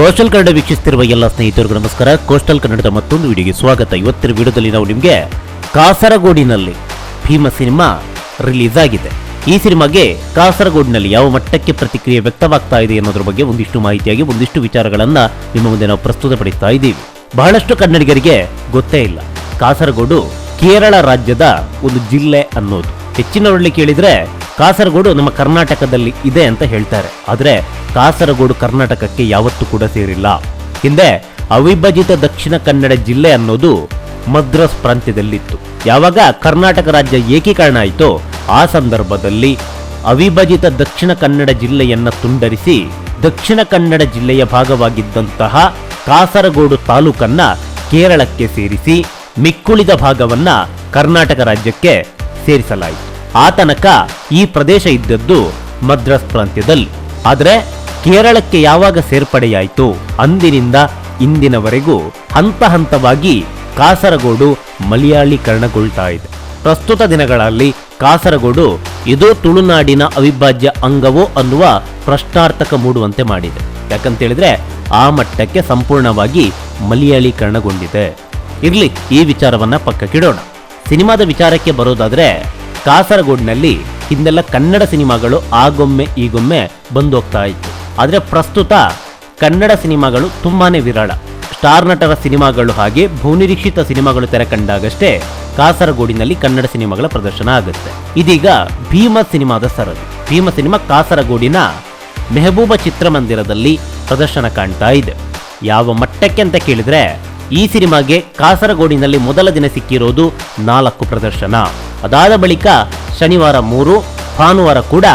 Coastal Kannada ವೀಕ್ಷಿಸುತ್ತಿರುವ ಎಲ್ಲ ಸ್ನೇಹಿತರಿಗೂ ನಮಸ್ಕಾರ. ಕೋಸ್ಟಲ್ ಕನ್ನಡದ ಮತ್ತೊಂದು ವಿಡಿಯೋಗೆ ಸ್ವಾಗತ. ಇವತ್ತಿನ ವಿಡಿಯೋದಲ್ಲಿ ನಾವು ನಿಮಗೆ ಕಾಸರಗೋಡಿನಲ್ಲಿ ಭೀಮ ಸಿನಿಮಾ ರಿಲೀಸ್ ಆಗಿದೆ. ಈ ಸಿನಿಮಾಗೆ ಕಾಸರಗೋಡಿನಲ್ಲಿ ಯಾವ ಮಟ್ಟಕ್ಕೆ ಪ್ರತಿಕ್ರಿಯೆ ವ್ಯಕ್ತವಾಗ್ತಾ ಇದೆ ಅನ್ನೋದ್ರ ಬಗ್ಗೆ ಒಂದಿಷ್ಟು ಮಾಹಿತಿಯಾಗಿ, ಒಂದಿಷ್ಟು ವಿಚಾರಗಳನ್ನ ನಿಮ್ಮ ಮುಂದೆ ನಾವು ಪ್ರಸ್ತುತಪಡಿಸ್ತಾ ಇದ್ದೀವಿ. ಬಹಳಷ್ಟು ಕನ್ನಡಿಗರಿಗೆ ಗೊತ್ತೇ ಇಲ್ಲ. ಕಾಸರಗೋಡು ಕೇರಳ ರಾಜ್ಯದ ಒಂದು ಜಿಲ್ಲೆ ಅನ್ನೋದು. ಹೆಚ್ಚಿನವರಲ್ಲಿ ಕೇಳಿದ್ರೆ ಕಾಸರಗೋಡು ನಮ್ಮ ಕರ್ನಾಟಕದಲ್ಲಿ ಇದೆ ಅಂತ ಹೇಳ್ತಾರೆ. ಆದರೆ ಕಾಸರಗೋಡು ಕರ್ನಾಟಕಕ್ಕೆ ಯಾವತ್ತೂ ಕೂಡ ಸೇರಿಲ್ಲ. ಹಿಂದೆ ಅವಿಭಜಿತ ದಕ್ಷಿಣ ಕನ್ನಡ ಜಿಲ್ಲೆ ಅನ್ನೋದು ಮದ್ರಾಸ್ ಪ್ರಾಂತ್ಯದಲ್ಲಿತ್ತು. ಯಾವಾಗ ಕರ್ನಾಟಕ ರಾಜ್ಯ ಏಕೀಕರಣ ಆಯಿತೋ ಆ ಸಂದರ್ಭದಲ್ಲಿ ಅವಿಭಜಿತ ದಕ್ಷಿಣ ಕನ್ನಡ ಜಿಲ್ಲೆಯನ್ನ ತುಂಡರಿಸಿ ದಕ್ಷಿಣ ಕನ್ನಡ ಜಿಲ್ಲೆಯ ಭಾಗವಾಗಿದ್ದಂತಹ ಕಾಸರಗೋಡು ತಾಲೂಕನ್ನ ಕೇರಳಕ್ಕೆ ಸೇರಿಸಿ ಮಿಕ್ಕುಳಿದ ಭಾಗವನ್ನ ಕರ್ನಾಟಕ ರಾಜ್ಯಕ್ಕೆ ಸೇರಿಸಲಾಯಿತು. ಆ ತನಕ ಈ ಪ್ರದೇಶ ಇದ್ದದ್ದು ಮದ್ರಾಸ್ ಪ್ರಾಂತ್ಯದಲ್ಲಿ. ಆದರೆ ಕೇರಳಕ್ಕೆ ಯಾವಾಗ ಸೇರ್ಪಡೆಯಾಯಿತು ಅಂದಿನಿಂದ ಇಂದಿನವರೆಗೂ ಹಂತ ಹಂತವಾಗಿ ಕಾಸರಗೋಡು ಮಲಯಾಳೀಕರಣಗೊಳ್ತಾ ಇದೆ. ಪ್ರಸ್ತುತ ದಿನಗಳಲ್ಲಿ ಕಾಸರಗೋಡು ಇದು ತುಳುನಾಡಿನ ಅವಿಭಾಜ್ಯ ಅಂಗವೋ ಅನ್ನುವ ಪ್ರಶ್ನಾರ್ಥಕ ಮೂಡುವಂತೆ ಮಾಡಿದೆ. ಯಾಕಂತೇಳಿದ್ರೆ ಆ ಮಟ್ಟಕ್ಕೆ ಸಂಪೂರ್ಣವಾಗಿ ಮಲಯಾಳೀಕರಣಗೊಂಡಿದೆ. ಇರ್ಲಿ, ಈ ವಿಚಾರವನ್ನ ಪಕ್ಕಕ್ಕಿಡೋಣ. ಸಿನಿಮಾದ ವಿಚಾರಕ್ಕೆ ಬರೋದಾದ್ರೆ ಕಾಸರಗೋಡಿನಲ್ಲಿ ಹಿಂದೆಲ್ಲ ಕನ್ನಡ ಸಿನಿಮಾಗಳು ಆಗೊಮ್ಮೆ ಈಗೊಮ್ಮೆ ಬಂದೋಗ್ತಾ ಇತ್ತು. ಆದರೆ ಪ್ರಸ್ತುತ ಕನ್ನಡ ಸಿನಿಮಾಗಳು ತುಂಬಾನೇ ವಿರಳ. ಸ್ಟಾರ್ ನಟರ ಸಿನಿಮಾಗಳು ಹಾಗೆ ಭೂನಿರೀಕ್ಷಿತ ಸಿನಿಮಾಗಳು ತೆರೆ ಕಂಡಾಗಷ್ಟೇ ಕಾಸರಗೋಡಿನಲ್ಲಿ ಕನ್ನಡ ಸಿನಿಮಾಗಳ ಪ್ರದರ್ಶನ ಆಗುತ್ತೆ. ಇದೀಗ ಭೀಮ ಸಿನಿಮಾದ ಸರದಿ. ಭೀಮ ಸಿನಿಮಾ ಕಾಸರಗೋಡಿನ ಮೆಹಬೂಬ ಚಿತ್ರಮಂದಿರದಲ್ಲಿ ಪ್ರದರ್ಶನ ಕಾಣ್ತಾ ಇದೆ. ಯಾವ ಮಟ್ಟಕ್ಕೆ ಅಂತ ಕೇಳಿದ್ರೆ ಈ ಸಿನಿಮಾಗೆ ಕಾಸರಗೋಡಿನಲ್ಲಿ ಮೊದಲ ದಿನ ಸಿಕ್ಕಿರೋದು ನಾಲ್ಕು ಪ್ರದರ್ಶನ. ಅದಾದ ಬಳಿಕ ಶನಿವಾರ ಮೂರು, ಭಾನುವಾರ ಕೂಡ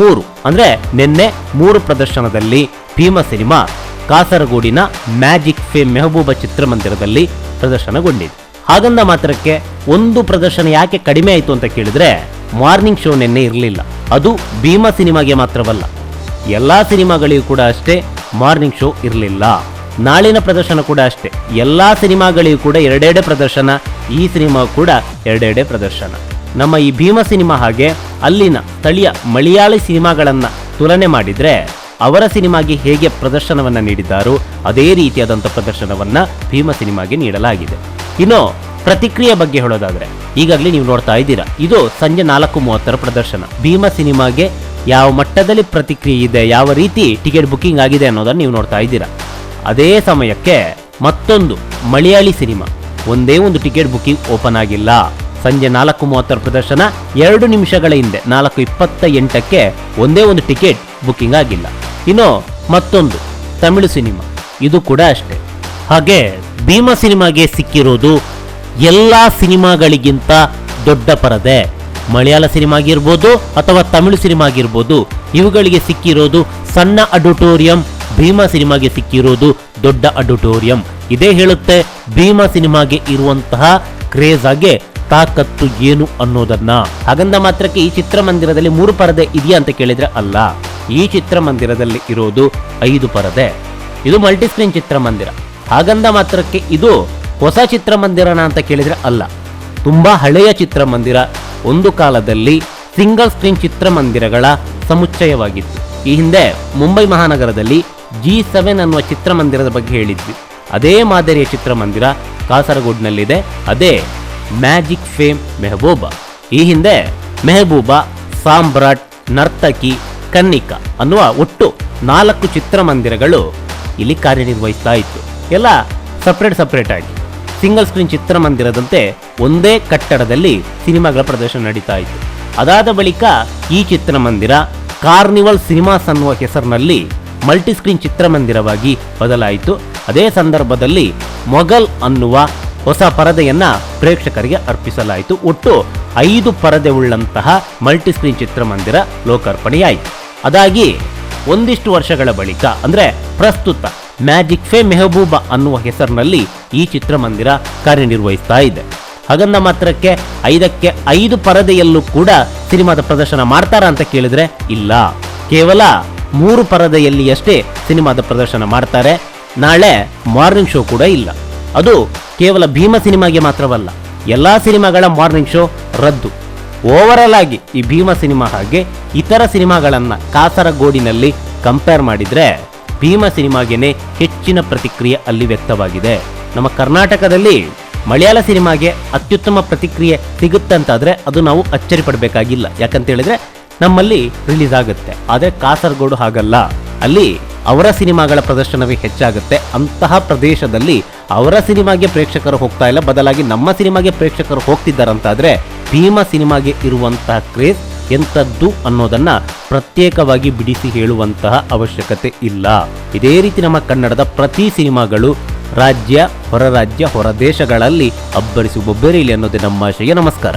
ಮೂರು. ಅಂದ್ರೆ ನಿನ್ನೆ ಮೂರು ಪ್ರದರ್ಶನದಲ್ಲಿ ಭೀಮ ಸಿನಿಮಾ, ಕಾಸರಗೋಡಿನ ಮ್ಯಾಜಿಕ್ ಫೇಮ್ ಮೆಹಬೂಬ ಚಿತ್ರಮಂದಿರದಲ್ಲಿ ಪ್ರದರ್ಶನಗೊಂಡಿದೆ. ಹಾಗಂದ ಮಾತ್ರಕ್ಕೆ ಒಂದು ಪ್ರದರ್ಶನ ಯಾಕೆ ಕಡಿಮೆ ಆಯಿತು ಅಂತ ಕೇಳಿದ್ರೆ ಮಾರ್ನಿಂಗ್ ಶೋ ನಿನ್ನೆ ಇರಲಿಲ್ಲ. ಅದು ಭೀಮ ಸಿನಿಮಾಗೆ ಮಾತ್ರವಲ್ಲ, ಎಲ್ಲಾ ಸಿನಿಮಾಗಳಿಗೂ ಕೂಡ ಅಷ್ಟೇ ಮಾರ್ನಿಂಗ್ ಶೋ ಇರಲಿಲ್ಲ. ನಾಳಿನ ಪ್ರದರ್ಶನ ಕೂಡ ಅಷ್ಟೇ, ಎಲ್ಲಾ ಸಿನಿಮಾಗಳಿಗೂ ಕೂಡ ಎರಡೆರಡೆ ಪ್ರದರ್ಶನ, ಈ ಸಿನಿಮಾ ಕೂಡ ಎರಡೆರಡೆ ಪ್ರದರ್ಶನ. ನಮ್ಮ ಈ ಭೀಮ ಸಿನಿಮಾ ಹಾಗೆ ಅಲ್ಲಿನ ಸ್ಥಳೀಯ ಮಲಯಾಳಿ ಸಿನಿಮಾಗಳನ್ನ ತುಲನೆ ಮಾಡಿದ್ರೆ ಅವರ ಸಿನಿಮಾಗೆ ಹೇಗೆ ಪ್ರದರ್ಶನವನ್ನ ನೀಡಿದ್ದಾರೋ ಅದೇ ರೀತಿಯಾದಂಥ ಪ್ರದರ್ಶನವನ್ನ ಭೀಮ ಸಿನಿಮಾಗೆ ನೀಡಲಾಗಿದೆ. ಇನ್ನು ಪ್ರತಿಕ್ರಿಯೆ ಬಗ್ಗೆ ಹೇಳೋದಾದರೆ, ಈಗಾಗಲೇ ನೀವು ನೋಡ್ತಾ ಇದ್ದೀರಾ, ಇದು ಸಂಜೆ ನಾಲ್ಕು ಮೂವತ್ತರ ಪ್ರದರ್ಶನ. ಭೀಮ ಸಿನಿಮಾಗೆ ಯಾವ ಮಟ್ಟದಲ್ಲಿ ಪ್ರತಿಕ್ರಿಯೆ ಇದೆ, ಯಾವ ರೀತಿ ಟಿಕೆಟ್ ಬುಕ್ಕಿಂಗ್ ಆಗಿದೆ ಅನ್ನೋದನ್ನ ನೀವು ನೋಡ್ತಾ ಇದ್ದೀರಾ. ಅದೇ ಸಮಯಕ್ಕೆ ಮತ್ತೊಂದು ಮಲಯಾಳಿ ಸಿನಿಮಾ, ಒಂದೇ ಒಂದು ಟಿಕೆಟ್ ಬುಕ್ಕಿಂಗ್ ಓಪನ್ ಆಗಿಲ್ಲ. ಸಂಜೆ ನಾಲ್ಕು ಮೂವತ್ತರ ಪ್ರದರ್ಶನ ಎರಡು ನಿಮಿಷಗಳ ಹಿಂದೆ, ನಾಲ್ಕು ಇಪ್ಪತ್ತ ಎಂಟಕ್ಕೆ ಒಂದೇ ಒಂದು ಟಿಕೆಟ್ ಬುಕ್ಕಿಂಗ್ ಆಗಿಲ್ಲ. ಇನ್ನು ಮತ್ತೊಂದು, ತಮಿಳು ಸಿನಿಮಾ. ಇದು ಕೂಡ ಅಷ್ಟೇ. ಹಾಗೆ ಭೀಮಾ ಸಿನಿಮಾಗೆ ಸಿಕ್ಕಿರೋದು ಎಲ್ಲ ಸಿನಿಮಾಗಳಿಗಿಂತ ದೊಡ್ಡ ಪರದೆ. ಮಲಯಾಳ ಸಿನಿಮಾ ಆಗಿರ್ಬೋದು ಅಥವಾ ತಮಿಳು ಸಿನಿಮಾ ಆಗಿರ್ಬೋದು ಇವುಗಳಿಗೆ ಸಿಕ್ಕಿರೋದು ಸಣ್ಣ ಅಡಿಟೋರಿಯಂ ಭೀಮಾ ಸಿನಿಮಾಗೆ ಸಿಕ್ಕಿರೋದು ದೊಡ್ಡ ಅಡಿಟೋರಿಯಂ ಇದೇ ಹೇಳುತ್ತೆ ಭೀಮಾ ಸಿನಿಮಾಗೆ ಇರುವಂತಹ ಕ್ರೇಜ್ ಆಗಿ ತಾಕತ್ತು ಏನು ಅನ್ನೋದನ್ನ? ಹಾಗಂದ ಮಾತ್ರಕ್ಕೆ ಈ ಚಿತ್ರಮಂದಿರದಲ್ಲಿ ಮೂರು ಪರದೆ ಇದೆಯಾ ಅಂತ ಕೇಳಿದ್ರೆ ಅಲ್ಲ. ಈ ಚಿತ್ರಮಂದಿರದಲ್ಲಿ ಇರೋದು ಐದು ಪರದೆ. ಇದು ಮಲ್ಟಿಸ್ಕ್ರೀನ್ ಚಿತ್ರಮಂದಿರ. ಹಾಗಂದ ಮಾತ್ರಕ್ಕೆ ಇದು ಹೊಸ ಚಿತ್ರಮಂದಿರನ ಅಂತ ಕೇಳಿದ್ರೆ ಅಲ್ಲ. ತುಂಬಾ ಹಳೆಯ ಚಿತ್ರಮಂದಿರ. ಒಂದು ಕಾಲದಲ್ಲಿ ಸಿಂಗಲ್ ಸ್ಕ್ರೀನ್ ಚಿತ್ರಮಂದಿರಗಳ ಸಮುಚ್ಚಯವಾಗಿತ್ತು. ಈ ಹಿಂದೆ ಮುಂಬೈ ಮಹಾನಗರದಲ್ಲಿ ಜಿ ಸೆವೆನ್ ಅನ್ನುವ ಚಿತ್ರಮಂದಿರದ ಬಗ್ಗೆ ಹೇಳಿದ್ವಿ. ಅದೇ ಮಾದರಿಯ ಚಿತ್ರಮಂದಿರ ಕಾಸರಗೋಡ್ನಲ್ಲಿದೆ. ಅದೇ ಮ್ಯಾಜಿಕ್ ಫೇಮ್ ಮೆಹಬೂಬಾ. ಈ ಹಿಂದೆ ಮೆಹಬೂಬಾ, ಸಾಮ್ರಾಟ್, ನರ್ತಕಿ, ಕನ್ನಿಕಾ ಅನ್ನುವ ಒಟ್ಟು ನಾಲ್ಕು ಚಿತ್ರಮಂದಿರಗಳು ಇಲ್ಲಿ ಕಾರ್ಯನಿರ್ವಹಿಸ್ತಾ ಇತ್ತು. ಎಲ್ಲ ಸಪ್ರೇಟ್ ಸಪ್ರೇಟ್ ಆಗಿ. ಸಿಂಗಲ್ ಸ್ಕ್ರೀನ್ ಚಿತ್ರಮಂದಿರದಂತೆ ಒಂದೇ ಕಟ್ಟಡದಲ್ಲಿ ಸಿನಿಮಾಗಳ ಪ್ರದರ್ಶನ ನಡೀತಾ ಇತ್ತು. ಅದಾದ ಬಳಿಕ ಈ ಚಿತ್ರಮಂದಿರ ಕಾರ್ನಿವಲ್ ಸಿನಿಮಾಸ್ ಅನ್ನುವ ಹೆಸರಿನಲ್ಲಿ ಮಲ್ಟಿಸ್ಕ್ರೀನ್ ಚಿತ್ರಮಂದಿರವಾಗಿ ಬದಲಾಯಿತು. ಅದೇ ಸಂದರ್ಭದಲ್ಲಿ ಮೊಘಲ್ ಅನ್ನುವ ಹೊಸ ಪರದೆಯನ್ನ ಪ್ರೇಕ್ಷಕರಿಗೆ ಅರ್ಪಿಸಲಾಯಿತು. ಒಟ್ಟು ಐದು ಪರದೆ ಉಳ್ಳಂತಹ ಮಲ್ಟಿಸ್ಕ್ರೀನ್ ಚಿತ್ರಮಂದಿರ ಲೋಕಾರ್ಪಣೆಯಾಯಿತು. ಅದಾಗಿ ಒಂದಿಷ್ಟು ವರ್ಷಗಳ ಬಳಿಕ, ಅಂದ್ರೆ ಪ್ರಸ್ತುತ ಮ್ಯಾಜಿಕ್ ಫೇ ಮೆಹಬೂಬಾ ಅನ್ನುವ ಹೆಸರಿನಲ್ಲಿ ಈ ಚಿತ್ರಮಂದಿರ ಕಾರ್ಯನಿರ್ವಹಿಸ್ತಾ ಇದೆ. ಹಾಗಂದ ಮಾತ್ರಕ್ಕೆ ಐದಕ್ಕೆ ಐದು ಪರದೆಯಲ್ಲೂ ಕೂಡ ಸಿನಿಮಾದ ಪ್ರದರ್ಶನ ಮಾಡ್ತಾರಾ ಅಂತ ಕೇಳಿದ್ರೆ ಇಲ್ಲ. ಕೇವಲ ಮೂರು ಪರದೆಯಲ್ಲಿ ಅಷ್ಟೇ ಸಿನಿಮಾದ ಪ್ರದರ್ಶನ ಮಾಡ್ತಾರೆ. ನಾಳೆ ಮಾರ್ನಿಂಗ್ ಶೋ ಕೂಡ ಇಲ್ಲ. ಅದು ಕೇವಲ ಭೀಮ ಸಿನಿಮಾಗೆ ಮಾತ್ರವಲ್ಲ, ಎಲ್ಲ ಸಿನಿಮಾಗಳ ಮಾರ್ನಿಂಗ್ ಶೋ ರದ್ದು. ಓವರಾಲ್ ಆಗಿ ಈ ಭೀಮ ಸಿನಿಮಾ ಹಾಗೆ ಇತರ ಸಿನಿಮಾಗಳನ್ನ ಕಾಸರಗೋಡಿನಲ್ಲಿ ಕಂಪೇರ್ ಮಾಡಿದ್ರೆ ಭೀಮ ಸಿನಿಮಾಗೆನೆ ಹೆಚ್ಚಿನ ಪ್ರತಿಕ್ರಿಯೆ ಅಲ್ಲಿ ವ್ಯಕ್ತವಾಗಿದೆ. ನಮ್ಮ ಕರ್ನಾಟಕದಲ್ಲಿ ಮಲಯಾಳ ಸಿನಿಮಾಗೆ ಅತ್ಯುತ್ತಮ ಪ್ರತಿಕ್ರಿಯೆ ಸಿಗುತ್ತಂತಾದರೆ ಅದು ನಾವು ಅಚ್ಚರಿ ಪಡಬೇಕಾಗಿಲ್ಲ. ಯಾಕಂತ ಹೇಳಿದ್ರೆ ನಮ್ಮಲ್ಲಿ ರಿಲೀಸ್ ಆಗುತ್ತೆ. ಆದರೆ ಕಾಸರಗೋಡು ಹಾಗಲ್ಲ. ಅಲ್ಲಿ ಅವರ ಸಿನಿಮಾಗಳ ಪ್ರದರ್ಶನವೇ ಹೆಚ್ಚಾಗುತ್ತೆ. ಅಂತಹ ಪ್ರದೇಶದಲ್ಲಿ ಅವರ ಸಿನಿಮಾಗೆ ಪ್ರೇಕ್ಷಕರು ಹೋಗ್ತಾ ಇಲ್ಲ. ಬದಲಾಗಿ ನಮ್ಮ ಸಿನಿಮಾಗೆ ಪ್ರೇಕ್ಷಕರು ಹೋಗ್ತಿದ್ದಾರಂತಾದರೆ ಭೀಮಾ ಸಿನಿಮಾಗೆ ಇರುವಂತಹ ಕ್ರೇಜ್ ಎಂಥದ್ದು ಅನ್ನೋದನ್ನ ಪ್ರತ್ಯೇಕವಾಗಿ ಬಿಡಿಸಿ ಹೇಳುವಂತಹ ಅವಶ್ಯಕತೆ ಇಲ್ಲ. ಇದೇ ರೀತಿ ನಮ್ಮ ಕನ್ನಡದ ಪ್ರತಿ ಸಿನಿಮಾಗಳು ರಾಜ್ಯ, ಹೊರ ರಾಜ್ಯ, ಹೊರ ದೇಶಗಳಲ್ಲಿ ಅಬ್ಬರಿಸಿ ಬೊಬ್ಬೆರೀಲಿ ಅನ್ನೋದೇ ನಮ್ಮ ಆಶಯ. ನಮಸ್ಕಾರ.